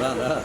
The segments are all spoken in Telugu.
அதான்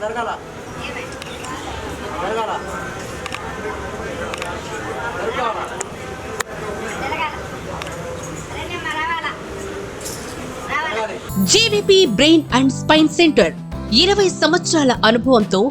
జరగాల. జరగాల. GVP brain and spine centre. ఇరవై సంవత్సరాల అనుభవంతో